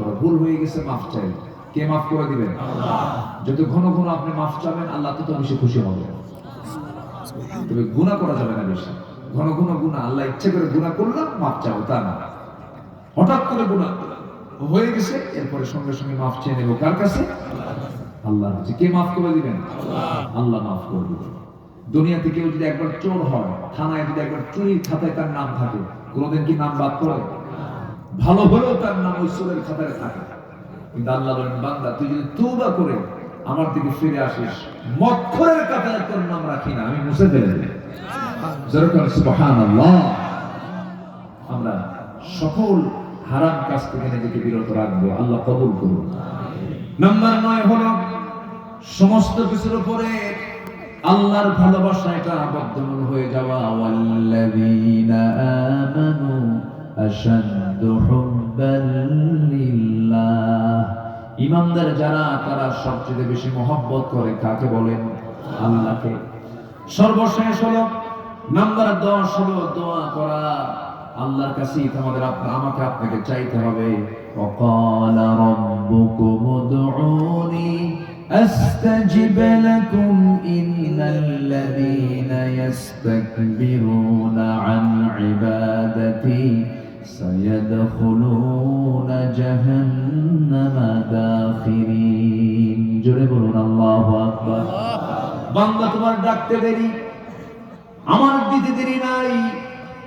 করো। ভুল হয়ে গেছে মাফ চাই। কে মাফ করে দিবেন? যত ঘন ঘন আপনি মাফ চাবেন আল্লাহ তত বেশি খুশি হবে। তবে গুনাহ করা যাবে না বেশি। ঘন ঘন গুনাহ আল্লাহ ইচ্ছে করে গুনাহ করলাম মাফ চাবো তা না। হঠাৎ করে গুনাহ হয়ে গেছে এরপরে সঙ্গে সঙ্গে মাফ চেয়ে নেব। কার কাছে? আল্লাহ কাছে। কে মাফ করে দিবেন? আল্লাহ মাফ করে দিবেন। দুনিয়াতে কেউ যদি একবার চোর হয় থানায় যদি একবার চুরির খাতায় তার নাম থাকে কোনোদিন কি নাম বাদ পড়ে? ভালো হলেও তার নাম ওই চোরের খাতায় থাকে। কিন্তু আল্লাহ বলেন, বান্দা, তুই যদি তৌবা করে আমার দিকে ফিরে আসিস মক্ষরের কাতারে তোর নাম রাখি না। আমি মুছে ফেলে আমরা সকল হারাম কাজ থেকে নিজেকে বিরত রাখব। আল্লাহ কবুল করুন। নাম্বার নয় হলো, সমস্ত কিছুর উপরে আল্লাহর ভালোবাসা এটা বদ্ধমূল হয়ে যাওয়া। আমানু আশাদ্দু হুব্বান লিল্লাহ ইমানদার যারা তারা সবচেয়ে বেশি মহব্বত করে কাকে বলেন আল্লাহকে সর্বশেষ হলো নাম্বার দশ হলো দোয়া করা আল্লাহর কাছেই তোমাদের আপনা- আমাকে আপনাকে চাইতে হবে وقال ربكم ادعوني أستجب لكم إن الذين يستكبرون عن عبادتي سيدخلون جهنم داخرين জোরে বলুন আল্লাহু আকবার বান্দা তোমার ডাকতে দেরি আমার দিতে দেরি নাই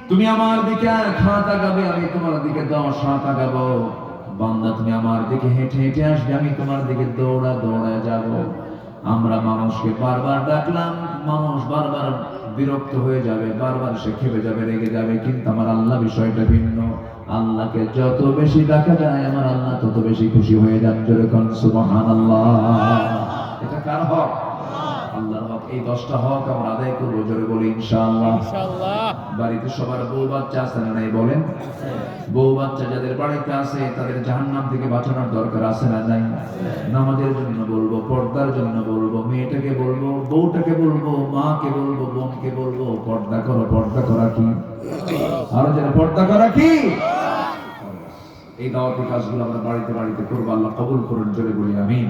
তুমি আমার দিকে এক হাত আগাবে আমি তোমার দিকে দশ হাত আগাবো বান্দা তুমি আমার দিকে হেঁটে হেঁটে আসবে আমি তোমার দিকে দৌড়া দৌড়া যাব আমরা মানুষকে বারবার ডাকলাম মানুষ বারবার বিরক্ত হয়ে যাবে বারবার সে খেপে যাবে রেগে যাবে কিন্তু আমার আল্লাহ বিষয়টা ভিন্ন। আল্লাহকে যত বেশি ডাকা যায় আমার আল্লাহ তত বেশি খুশি হয়ে যান। যেরকম সুবহানাল্লাহ। এটা কার হক? আল্লাহর হক। এই দশটা হক আমরা আদায় করব জোরে বলি ইনশাআল্লাহ। বাড়িতে সবার বউ বাচ্চা আছে না নাই বলেন? বউ বাচ্চা যাদের বাড়িতে আছে তাদের জাহান্নাম থেকে বাঁচানোর দরকার আছে না নাই? নামাজের জন্য বলব পর্দার জন্য বলব মেয়েটাকে বলব বউটাকে বলব মাকে বলব বোনকে বলব পর্দা করো পর্দা করা কি? আরও যেন পর্দা করা কি? এই দাওয়াতি কাজগুলো আমরা বাড়িতে বাড়িতে করব আল্লাহ কবুল করুন জোরে বলি আমিন।